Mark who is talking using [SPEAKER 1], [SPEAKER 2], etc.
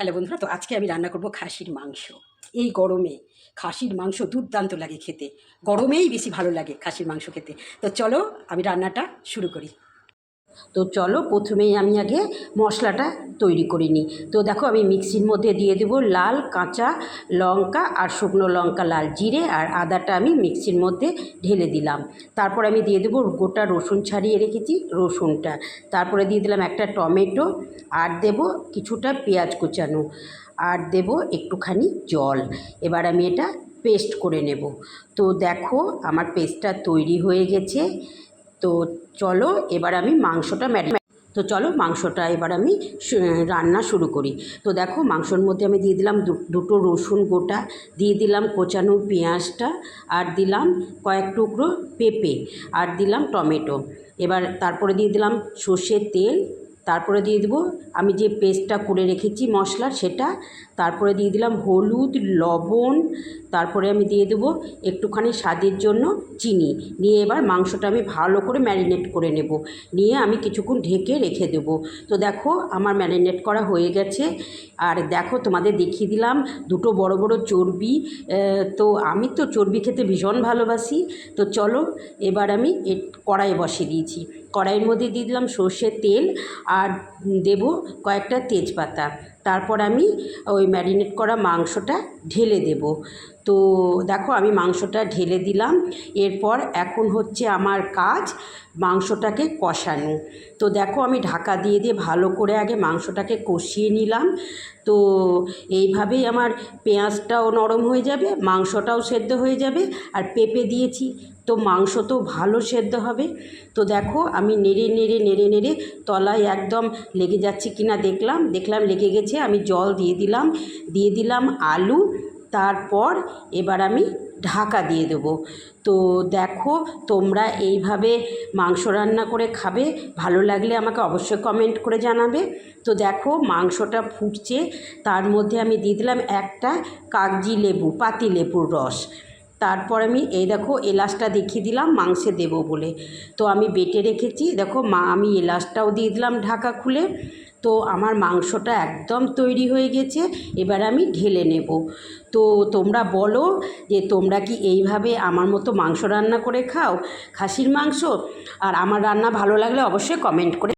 [SPEAKER 1] Hello বন্ধুরা, তো আজকে আমি রান্না করব খাসির মাংস। এই গরমে খাসির মাংস দুর্দান্ত লাগে খেতে। গরমেই বেশি ভালো লাগে খাসির মাংস খেতে। তো চলো আমি রান্নাটা শুরু করি। তো চলো প্রথমেই আমি আগে মশলাটা তৈরি করে নিই। তো দেখো আমি মিক্সির মধ্যে দিয়ে দেবো লাল, কাঁচা লঙ্কা আর শুকনো লঙ্কা, লাল জিরে আর আদাটা আমি মিক্সির মধ্যে ঢেলে দিলাম। তারপর আমি দিয়ে দেবো গোটা রসুন ছাড়িয়ে রেখেছি রসুনটা। তারপরে দিয়ে দিলাম একটা টমেটো আর দেবো কিছুটা পেঁয়াজ কুচানো আর দেব একটুখানি জল। এবার আমি এটা পেস্ট করে নেব। তো দেখো আমার পেস্টটা তৈরি হয়ে গেছে। তো চলো, এবার আমি মাংসটা ম্যারিনেট তো চলো মাংসটা এবার আমি রান্না শুরু করি। তো দেখো, মাংসর মধ্যে আমি দিয়ে দিলাম দুটো রসুন গোটা, দিয়ে দিলাম কোচানো পেঁয়াজটা, আর দিলাম কয়েক টুকরো পেঁপে, আর দিলাম টমেটো। এবার তারপরে দিয়ে দিলাম সর্ষের তেল তারপরে দিয়ে দেবো, আমি যে পেস্টটা করে রেখেছি মশলা সেটা, তারপরে দিয়ে দিলাম হলুদ, লবণ, তারপরে আমি দিয়ে দেবো একটুখানি স্বাদের জন্য চিনি, নিয়ে এবার মাংসটা আমি ভালো করে ম্যারিনেট করে নেব, নিয়ে আমি কিছুক্ষণ ঢেকে রেখে দেব। তো দেখো আমার ম্যারিনেট করা হয়ে গেছে, আর দেখো তোমাদের দেখিয়ে দিলাম দুটো বড় বড় চর্বি তো আমি তো চর্বি খেতে ভীষণ ভালোবাসি, তো চলো এবার আমি কড়াই বসিয়ে দিয়েছি। কড়াইয়ের মধ্যে দিয়ে দিলাম সর্ষের তেল আর দেব কয়েকটা তেজপাতা। তারপর আমি ওই ম্যারিনেট করা মাংসটা ঢেলে দেব। তো দেখো আমি মাংসটা ঢেলে দিলাম। এরপর এখন হচ্ছে আমার কাজ মাংসটাকে কষানো। তো দেখো আমি ঢাকা দিয়ে দিয়ে ভালো করে আগে মাংসটাকে কষিয়ে নিলাম। তো এইভাবেই আমার পেঁয়াজটাও নরম হয়ে যাবে, মাংসটাও সেদ্ধ হয়ে যাবে আর পেঁপে দিয়েছি। তো মাংস তো ভালো সেদ্ধ হবে। তো দেখো আমি নেড়ে নেড়ে নেড়ে নেড়ে তলায় একদম লেগে যাচ্ছে কিনা দেখলাম। দেখলাম লেগে গেছে, আমি জল দিয়ে দিলাম। দিয়ে দিলাম আলু। তারপর এবার আমি ঢাকা দিয়ে দেবো। তো দেখো তোমরা এইভাবে মাংস রান্না করে খাবে, ভালো লাগলে আমাকে অবশ্যই কমেন্ট করে জানাবে। তো দেখো মাংসটা ফুটছে, তার মধ্যে আমি দিয়ে দিলাম একটা কাগজি লেবু, পাতি লেবুর রস। তারপর আমি এই দেখো এলাচটা দেখিয়ে দিলাম, মাংসে দেবো বলে। তো আমি বেটে রেখেছি, দেখো মা আমি এলাচটাও দিয়ে দিলাম ঢাকা খুলে। তো আমার মাংসটা একদম তৈরি হয়ে গেছে, এবার আমি ঢেলে নেব। তো তোমরা বলো যে তোমরা কি এইভাবে আমার মতো মাংস রান্না করে খাও? খাসির মাংস? আর আমার রান্না ভালো লাগলে অবশ্যই কমেন্ট করে